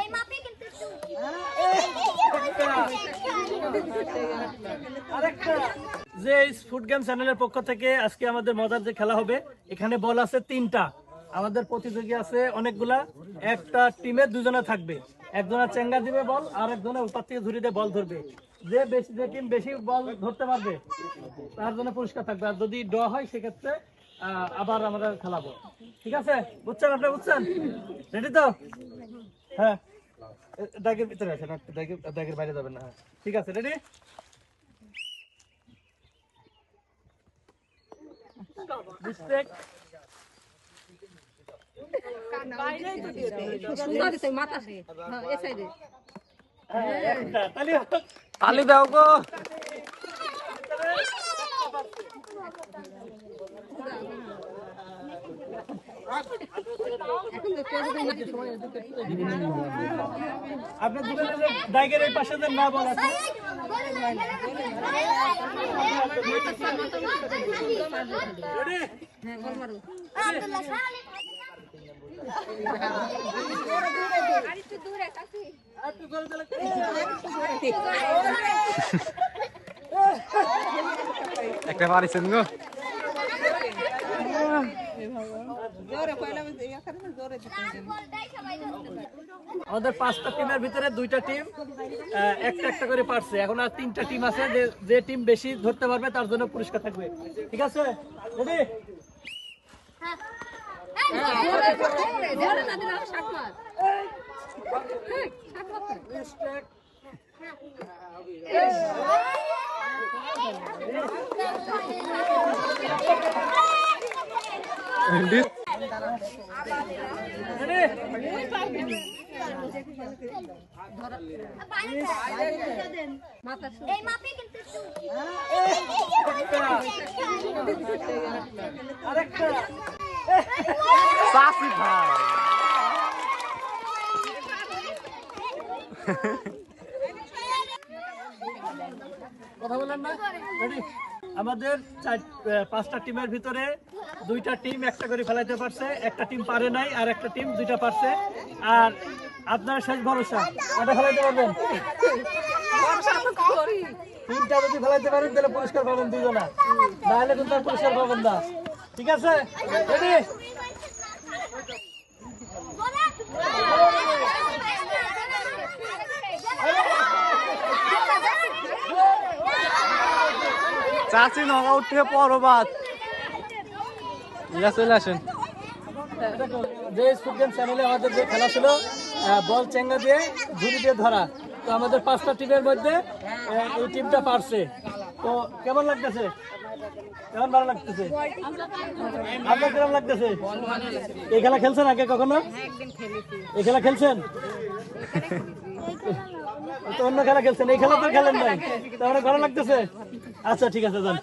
এই মাপে কিন্তু যে ফুড গেম চ্যানেলের পক্ষ থেকে আজকে আমাদের মজার যে খেলা হবে এখানে বল আছে তিনটা। আমাদের প্রতিযোগী আছে অনেকগুলা। একটা টিমে দুজনে থাকবে। একজনের চেঙ্গা দিবে বল আর একজনের উপর থেকে ঝুড়ি দিয়ে বল ধরবে। যে বেশি যে টিম বেশি বল ধরতে পারবে তার জন্য পুরস্কার থাকবে। আর যদি ড হয় সেক্ষেত্রে আহ, আবার আমরা খেলাবো। ঠিক আছে? বুঝছেন আপনি? বুঝছেন? রেডি তো? হ্যাঁ এ, দাগের ভিতরে আছেন আপনি দাগের দাগের বাইরে যাবেন না হ্যাঁ। ঠিক আছে রেডি Respect. একটা, তালি হোক। তালি দাও গো আপনার যে এই পাশে যে না বল একটা পারিছেন গো বলটাই সবাই ধরতে পারে আমাদের পাঁচটা টিমের ভিতরে দুইটা টিম একটা একটা করে পারছে এখন আর তিনটা টিম আছে যে যে টিম বেশি ধরতে পারবে তার জন্য পুরস্কার থাকবে ঠিক আছে রেডি রেডি ভাই কথা না? আমাদের পাঁচটা টিমের ভিতরে দুইটা টিম একটা করে ফেলাইতে পারছে, একটা টিম পারে নাই আর একটা টিম দুইটা পারছে। আর আপনার শেষ ভরসা কটা ফেলাইতে পারবেন? তিনটা যদি ফেলাইতে পারেন, তাহলে পাবেন দুজনা নাহলে কিন্তু পাবেন না। ঠিক আছে? রেডি নগা উঠে পরবাদ। ইয়া চলে আসেন। যে স্কুল গেম চ্যানেলে আমাদের যে খেলা ছিল বল চেঙ্গা দিয়ে ঝুড়ি দিয়ে ধরা তো আমাদের পাঁচটা টিমের মধ্যে এই টিমটা পারছে। তো কেমন লাগতেছে? কেমন ভালো লাগতেছে? আপনার কেমন লাগতেছে? এই খেলা খেলছেন আগে কখনো? এই খেলা খেলছেন? তো অন্য খেলা খেলছেন এই খেলা তো খেলেন নাই। তো অনেক ভালো লাগতেছে? আচ্ছা ঠিক আছে যান।